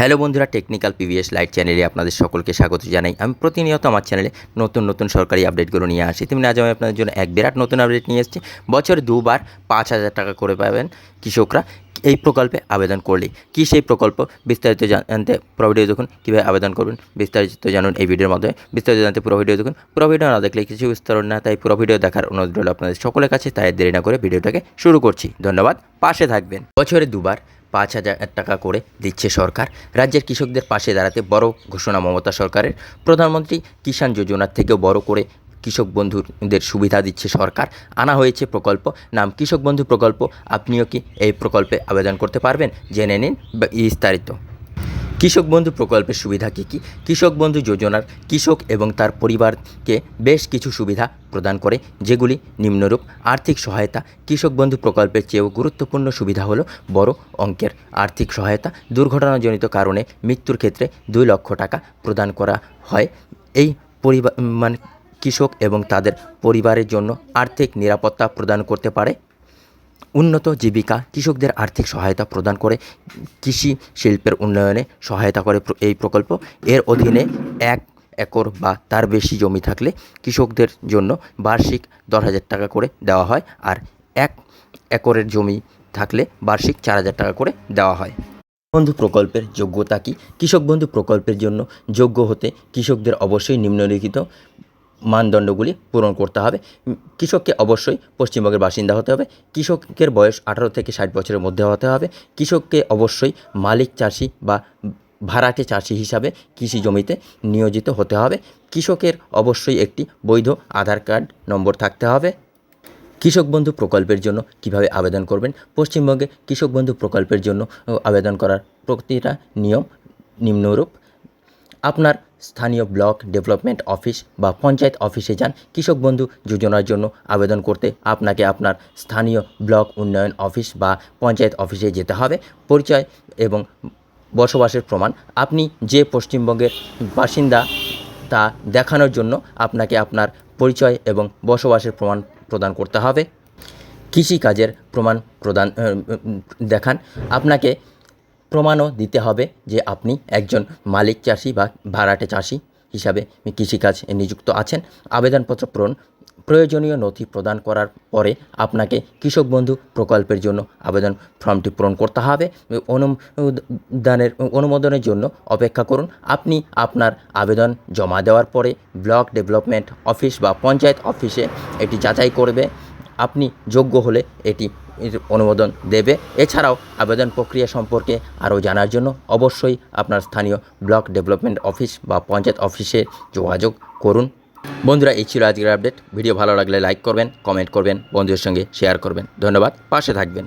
Hello বন্ধুরা, technical PVS light চ্যানেলে আপনাদের সকলকে স্বাগত জানাই। আমি প্রতিনিয়ত আমার চ্যানেলে নতুন নতুন সরকারি আপডেটগুলো নিয়ে আসি। তেমনি আজ আমি আপনাদের জন্য এক বিরাট নতুন আপডেট নিয়ে এসেছি। বছরে দুবার পাঁচ হাজার টাকা করে পাবেন কৃষকরা। এই প্রকল্পে আবেদন করলে। কী সেই প্রকল্প? বিস্তারিত জানতে পুরো ভিডিও দেখুন। কীভাবে আবেদন করবেন? বিস্তারিত জানুন এই ভিডিওর মাধ্যমে বিস্তারিত জানতে পুরো ভিডিও দেখুন। পুরো ভিডিও না দেখলে কিছু বিস্তার না। তাই পুরো ভিডিও দেখার অনুরোধ রইল আপনাদের সকলের কাছে। তাই দেরি না করে ভিডিওটাকে শুরু করছি। ধন্যবাদ। পাশে থাকবেন। বছরে দুবার পাঁচ হাজার টাকা করে দিচ্ছে সরকার। রাজ্যের কৃষকদের পাশে দাঁড়াতে বড় ঘোষণা মমতা সরকারের। প্রধানমন্ত্রী কিষাণ যোজনার থেকেও বড় করে কৃষক বন্ধুদের সুবিধা দিচ্ছে সরকার। আনা হয়েছে প্রকল্প। নাম কৃষক বন্ধু প্রকল্প। আপনিও কি এই প্রকল্পে আবেদন করতে পারবেন? জেনে নিন বিস্তারিত। কৃষক বন্ধু প্রকল্পের সুবিধা কী কী? কৃষক বন্ধু যোজনার কৃষক এবং তার পরিবারকে বেশ কিছু সুবিধা প্রদান করে, যেগুলি নিম্নরূপ। আর্থিক সহায়তা। কৃষক বন্ধু প্রকল্পের চেয়েও গুরুত্বপূর্ণ সুবিধা হলো বড় অঙ্কের আর্থিক সহায়তা। দুর্ঘটনাজনিত কারণে মৃত্যুর ক্ষেত্রে দুই লক্ষ টাকা প্রদান করা হয়। এই পরিবার মানে কৃষক এবং তাদের পরিবারের জন্য আর্থিক নিরাপত্তা প্রদান করতে পারে। উন্নত জীবিকা কৃষকদের আর্থিক সহায়তা প্রদান করে। কৃষি শিল্পের উন্নয়নে সহায়তা করে এই প্রকল্প। এর অধীনে এক একর বা তার বেশি জমি থাকলে কৃষকদের জন্য বার্ষিক দশ হাজার টাকা করে দেওয়া হয় আর এক একরের জমি থাকলে বার্ষিক চার হাজার টাকা করে দেওয়া হয়। বন্ধু প্রকল্পের যোগ্যতা কি? কৃষক বন্ধু প্রকল্পের জন্য যোগ্য হতে কৃষকদের অবশ্যই নিম্নলিখিত মানদণ্ডগুলি পূরণ করতে হবে। কৃষককে অবশ্যই পশ্চিমবঙ্গের বাসিন্দা হতে হবে। কৃষকের বয়স আঠারো থেকে ষাট বছরের মধ্যে হতে হবে। কৃষককে অবশ্যই মালিক চাষি বা ভাড়াটে চাষি হিসাবে কৃষি জমিতে নিয়োজিত হতে হবে। কৃষকের অবশ্যই একটি বৈধ আধার কার্ড নম্বর থাকতে হবে। কৃষক বন্ধু প্রকল্পের জন্য কীভাবে আবেদন করবেন? পশ্চিমবঙ্গে কৃষক বন্ধু প্রকল্পের জন্য আবেদন করার প্রতিটা নিয়ম, নিম্নরূপ আপনার স্থানীয় ব্লক ডেভেলপমেন্ট অফিস বা পঞ্চায়েত অফিসে যান কৃষক বন্ধু যোজনার জন্য আবেদন করতে আপনাকে আপনার স্থানীয় ব্লক উন্নয়ন অফিস বা পঞ্চায়েত অফিসে যেতে হবে। পরিচয় এবং বসবাসের প্রমাণ, আপনি যে পশ্চিমবঙ্গের বাসিন্দা তা দেখানোর জন্য আপনাকে আপনার পরিচয় এবং বসবাসের প্রমাণ প্রদান করতে হবে। কৃষিকাজের প্রমাণ প্রদান দেখান। আপনাকে প্রমাণও দিতে হবে যে আপনি একজন মালিক চাষি বা ভাড়াটে চাষি হিসাবে কৃষিকাজ নিযুক্ত আছেন। আবেদনপত্র পূরণ প্রয়োজনীয় নথি প্রদান করার পরে আপনাকে কৃষক বন্ধু প্রকল্পের জন্য আবেদন ফর্মটি পূরণ করতে হবে। অনুদানের অনুমোদনের জন্য অপেক্ষা করুন। আপনি আপনার আবেদন জমা দেওয়ার পরে ব্লক ডেভেলপমেন্ট অফিস বা পঞ্চায়েত অফিসে এটি যাচাই করবে। আপনি যোগ্য হলে এটি অনুমোদন দেবে। এছাড়াও আবেদন প্রক্রিয়া সম্পর্কে আরও জানার জন্য অবশ্যই আপনার স্থানীয় ব্লক ডেভেলপমেন্ট অফিস বা পঞ্চায়েত অফিসে যোগাযোগ করুন। বন্ধুরা, এই ছিল আজকের আপডেট। ভিডিও ভালো লাগলে লাইক করবেন, কমেন্ট করবেন, বন্ধুদের সঙ্গে শেয়ার করবেন। ধন্যবাদ, পাশে থাকবেন।